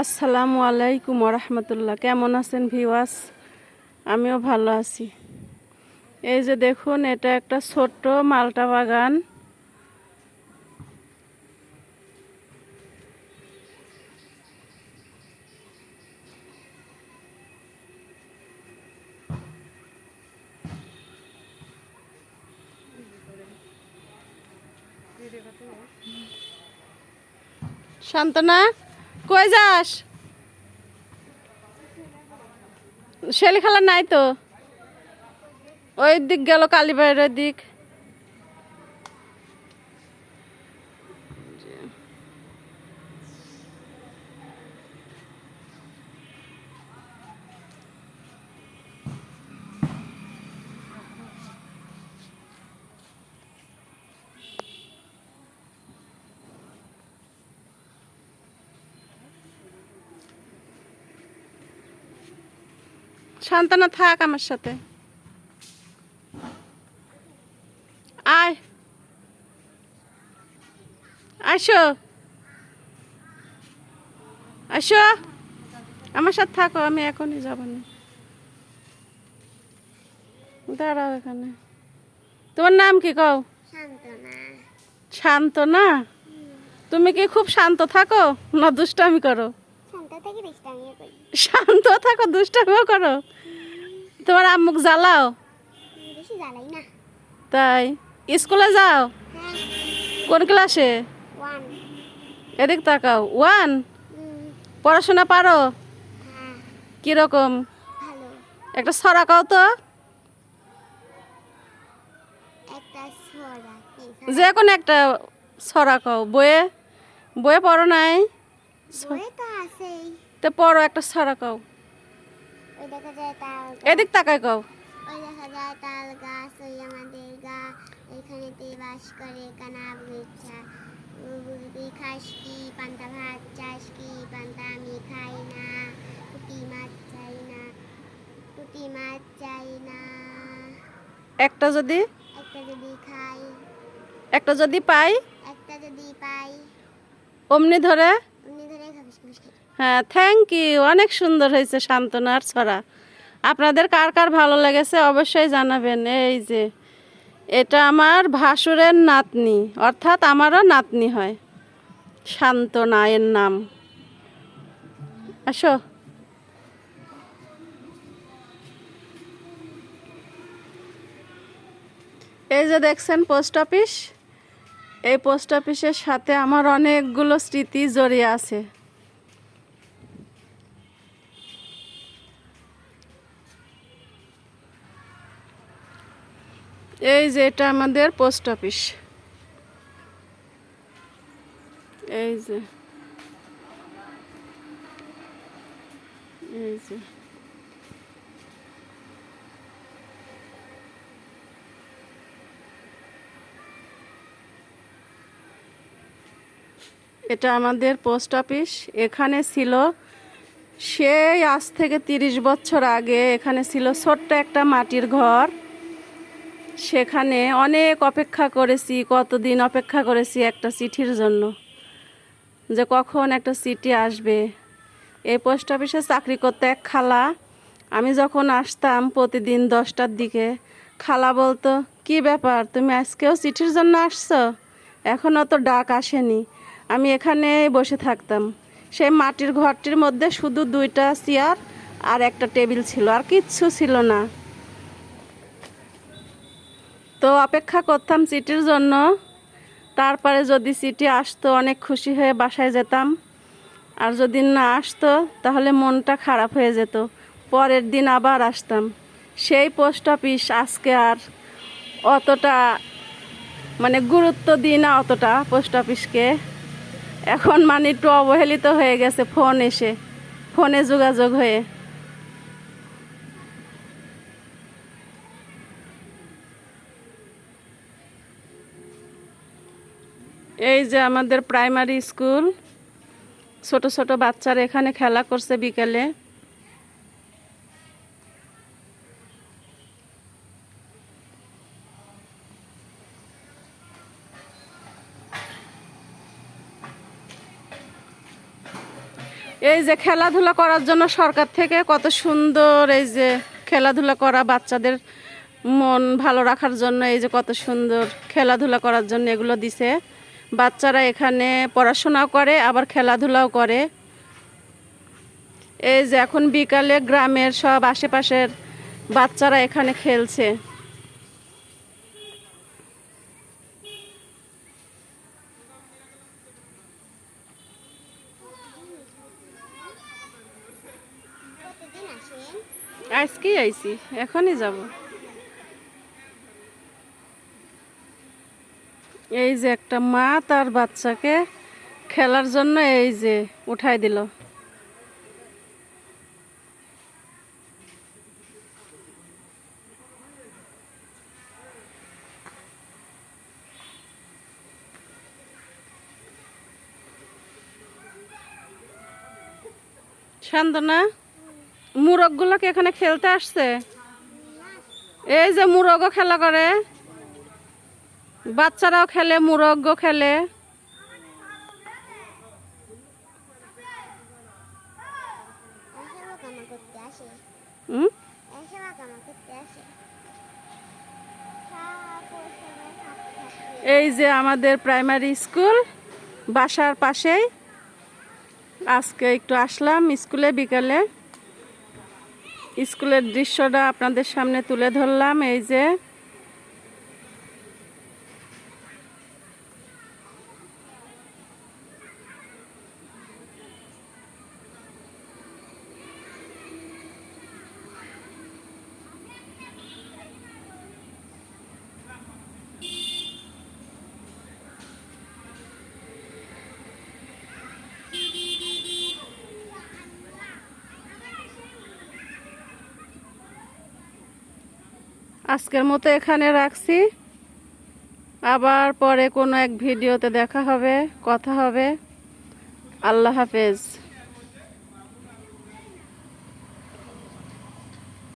আসসালামু আলাইকুম রহমতুল্লাহ কেমন আছেন ভিওয়াস আমিও ভালো আছি। এই যে দেখুন, এটা একটা ছোট্ট মালটা বাগান। শান্তনা? কই যাস? শেলি খেলা নাই তো। ওই দিক গেল কালীবাড়ির দিক শান্তনা থাক আমার সাথে। আয়। আসো। আসো। আমার সাথে থাকো আমি এখনই যাব না। দাঁড়াও এখানে। তোমার নাম কি কও? শান্তনা। শান্ত না তুমি কি খুব শান্ত থাকো? না দুষ্টামি করো? শান্ত থেকে দুষ্টামিও করি। তোমার আম্মুক জ্বালাও। তাই স্কুলে যাও। হ্যাঁ। কোন ক্লাসে? এদিক তাকাও। ওয়ান? পড়াশোনা পারো? হ্যাঁ। কীরকম? একটা ছড়া কাও তো। যে কোনো একটা ছড়া কাও বইয়ে বইয়ে পড়ো নাই? তো আছেই। তো পড়ো একটা ছড়া কাও ওই দেখা যায় তাল এদিক তাকাই কাও ওই দেখা যায় তাল গাছ ওই আমাদের গা এখানেতে বাস করে কানা বুঝা তুই খাস কি পান্তা ভাত চাস কি পান্তা আমি খাই না। পুঁটি মাছ চাই না। পুঁটি মাছ চাই না। একটা যদি? একটা যদি খাই। একটা যদি পাই? একটা যদি পাই। অমনি ধরে? হ্যাঁ থ্যাংক ইউ অনেক সুন্দর হয়েছে শান্তনার ছড়া। আপনাদের কার কার ভালো লেগেছে অবশ্যই জানাবেন। এই যে, এটা আমার ভাসুরের নাতনি, অর্থাৎ আমারও নাতনি হয়। শান্তনা এর নাম। আসো। এই যে দেখছেন পোস্ট অফিস? এই পোস্ট অফিসের সাথে আমার অনেকগুলো স্মৃতি জড়িয়ে আছে। এই যে এটা আমাদের পোস্ট অফিস। এই যে। এই যে। এটা আমাদের পোস্ট অফিস। এখানে ছিল সেই আজ থেকে তিরিশ বছর আগে এখানে ছিল ছোট্ট একটা মাটির ঘর। সেখানে অনেক অপেক্ষা করেছি, কতদিন অপেক্ষা করেছি একটা চিঠির জন্য, যে কখন একটা চিঠি আসবে। এই পোস্ট অফিসে চাকরি করতে এক খালা, আমি যখন আসতাম প্রতিদিন দশটার দিকে, খালা বলতো, কি ব্যাপার, তুমি আজকেও চিঠির জন্য আসছো? এখনও তো ডাক আসেনি। আমি এখানে বসে থাকতাম। সেই মাটির ঘরটির মধ্যে শুধু দুইটা চেয়ার আর একটা টেবিল ছিল, আর কিচ্ছু ছিল না। তো অপেক্ষা করতাম চিঠির জন্য। তারপরে যদি চিঠি আসতো, অনেক খুশি হয়ে বাসায় যেতাম। আর যদি না আসতো, তাহলে মনটা খারাপ হয়ে যেত। পরের দিন আবার আসতাম। সেই পোস্ট অফিস আজকে আর অতটা মানে গুরুত্ব দিই না অতটা পোস্ট অফিসকে। এখন মানে একটু অবহেলিত হয়ে গেছে ফোন এসে, ফোনে যোগাযোগ হয়ে। এই যে আমাদের প্রাইমারি স্কুল ছোট ছোট বাচ্চারা এখানে খেলা করছে বিকেলে। এই যে খেলাধুলা করার জন্য সরকার থেকে কত সুন্দর এই যে খেলাধুলা করা বাচ্চাদের মন ভালো রাখার জন্য, এই যে কত সুন্দর খেলাধুলা করার জন্য এগুলো দিছে। বাচ্চারা এখানে পড়াশোনাও করে, আবার খেলাধুলাও করে। এই যে এখন বিকালে গ্রামের সব আশেপাশের বাচ্চারা এখানে খেলছে। আজকেই আইছি এখনই যাব। এই যে একটা মা তার বাচ্চাকে খেলার জন্য এই যে উঠাই দিল। শান্তনা মুরগগুলোকে এখানে খেলতে আসছে? এই যে মুরগও খেলা করে। বাচ্চারাও খেলে, মুরগও খেলে। এই যে আমাদের প্রাইমারি স্কুল, বাসার পাশেই। আজকে একটু আসলাম স্কুলে বিকালে। স্কুলের দৃশ্যটা আপনাদের সামনে তুলে ধরলাম, এই যে আজকের মতো এখানে রাখছি। আবার পরে কোনো এক ভিডিওতে দেখা হবে, কথা হবে। আল্লাহ হাফেজ।